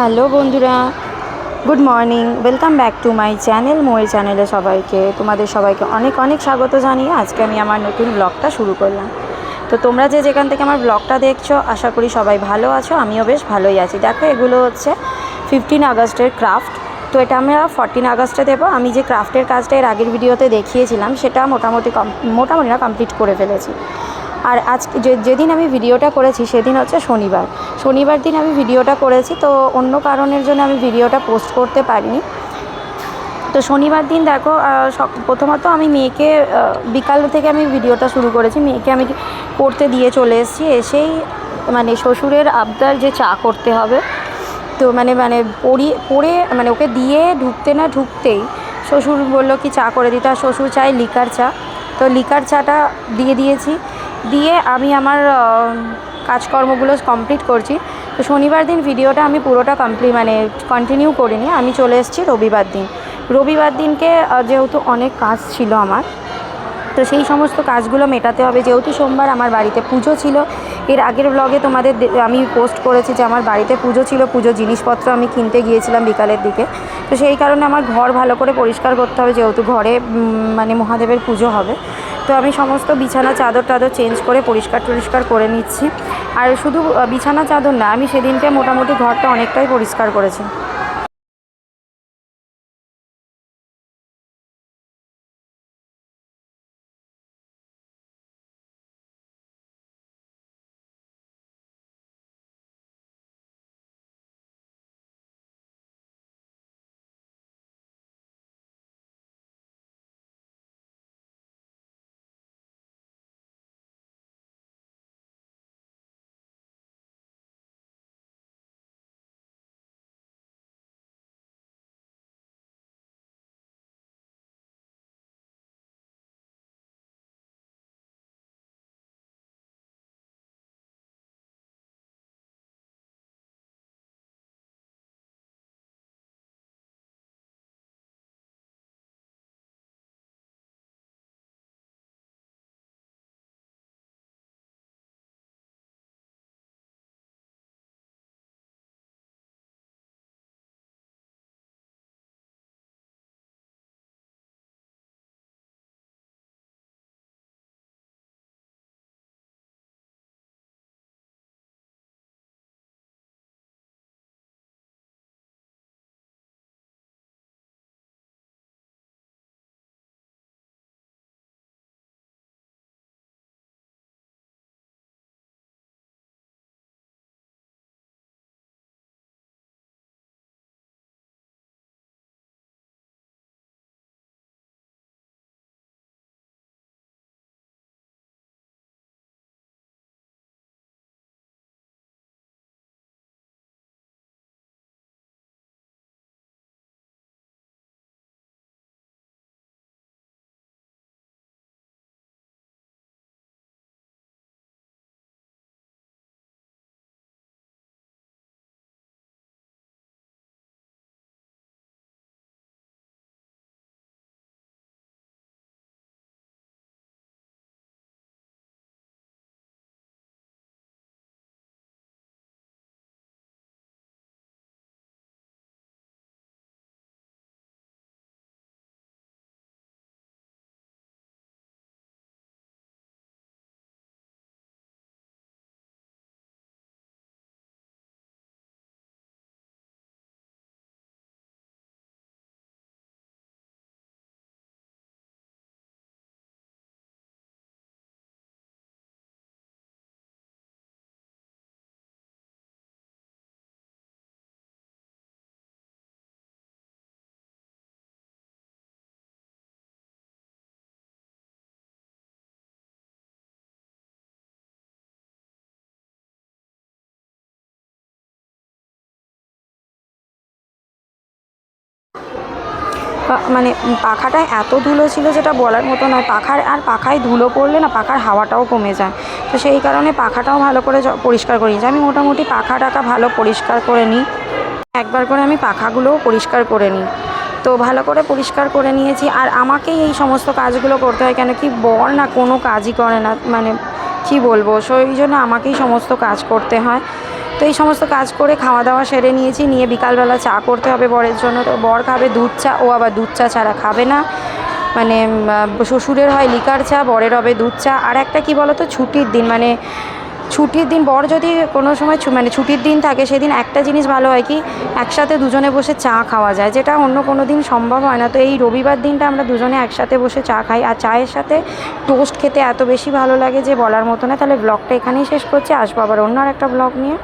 Hello বন্ধুরা, good morning, welcome back to my channel, মোয়ের চ্যানেলে সবাইকে, তোমাদের সবাইকে অনেক অনেক স্বাগত জানিয়ে আজকে আমি আমার নতুন ব্লগটা শুরু করলাম। তো তোমরা যে যেখান থেকে আমার ব্লগটা দেখছ, আশা করি সবাই ভালো আছো, আমিও বেশ ভালোই আছি। দেখো, এগুলো হচ্ছে ফিফটিন আগস্টের ক্রাফট তো এটা আমরা ফরটিন আগস্টে দেবো। আমি যে ক্রাফটের কাজটা এর আগের ভিডিওতে দেখিয়েছিলাম, সেটা মোটামুটি কম, মোটামুটি না কমপ্লিট করে ফেলেছি। আর আজকে যে, যেদিন আমি ভিডিওটা করেছি সেদিন হচ্ছে শনিবার। শনিবার দিন আমি ভিডিওটা করেছি, তো অন্য কারণের জন্য আমি ভিডিওটা পোস্ট করতে পারিনি। তো শনিবার দিন দেখো প্রথমত আমি মেয়েকে বিকাল থেকে আমি ভিডিওটা শুরু করেছি। মেয়েকে আমি পড়তে দিয়ে চলে এসেছি, এসেই মানে শ্বশুরের আবদার যে চা করতে হবে, তো মানে মানে পড়িয়ে পড়ে মানে ওকে দিয়ে ঢুকতে না ঢুকতেই শ্বশুর বলল কি, চা করে দিতে আর শ্বশুর চায় লিকার চা, তো লিকার চাটা দিয়ে দিয়েছি। দিয়ে আমি আমার কাজকর্মগুলো কমপ্লিট করছি। তো শনিবার দিন ভিডিওটা আমি পুরোটা কমপ্লিট মানে কন্টিনিউ করিনি। আমি চলে এসেছি রবিবার দিন। রবিবার দিনকে যেহেতু অনেক কাজ ছিল আমার, তো সেই সমস্ত কাজগুলো মেটাতে হবে। যেহেতু সোমবার আমার বাড়িতে পুজো ছিল, এর আগের ব্লগে তোমাদের আমি পোস্ট করেছি যে আমার বাড়িতে পুজো ছিল, পুজো জিনিসপত্র আমি কিনতে গিয়েছিলাম বিকালের দিকে। তো সেই কারণে আমার ঘর ভালো করে পরিষ্কার করতে হবে, যেহেতু ঘরে মানে মহাদেবের পুজো হবে। তো আমি সমস্ত বিছানা চাদর টাদর চেঞ্জ করে পরিষ্কার টরিষ্কার করে নিচ্ছি। আর শুধু বিছানা চাদর না, আমি সেদিনকে মোটামুটি ঘরটা অনেকটাই পরিষ্কার করেছি। মানে পাখাটায় এত ধুলো ছিল যেটা বলার মতো নয়। পাখার আর পাখায় ধুলো পড়লে না পাখার হাওয়াটাও কমে যায়। তো সেই কারণে পাখাটাও ভালো করে পরিষ্কার করে নিয়েছি। আমি মোটামুটি পাখা টাকা ভালো পরিষ্কার করে নিই। একবার করে আমি পাখাগুলোও পরিষ্কার করে নিই। তো ভালো করে পরিষ্কার করে নিয়েছি। আর আমাকেই এই সমস্ত কাজগুলো করতে হয় কেন কি বর না কোনো কাজই করে না। মানে কি বলব? সেই জন্য আমাকেই সমস্ত কাজ করতে হয়। তো এই সমস্ত কাজ করে খাওয়া দাওয়া সেরে নিয়েছি। নিয়ে বিকালবেলা চা করতে হবে বরের জন্য। তো বর খাবে দুধ চা, ও আবার দুধ চা ছাড়া খাবে না। মানে শ্বশুরের হয় লিকার চা, বরের হবে দুধ চা। আর একটা কি বলো তো ছুটির দিন মানে ছুটির দিন, বর যদি কোনো সময় মানে ছুটির দিন থাকে, সেদিন একটা জিনিস ভালো হয় কি, একসাথে দুজনে বসে চা খাওয়া যায়, যেটা অন্য কোনো দিন সম্ভব হয় না। তো এই রবিবার দিনটা আমরা দুজনে একসাথে বসে চা খাই। আর চায়ের সাথে টোস্ট খেতে এত বেশি ভালো লাগে যে বলার মতো না। তাহলে ব্লগটা এখানেই শেষ করছি। আসব আবার অন্য আর একটা ব্লগ নিয়ে।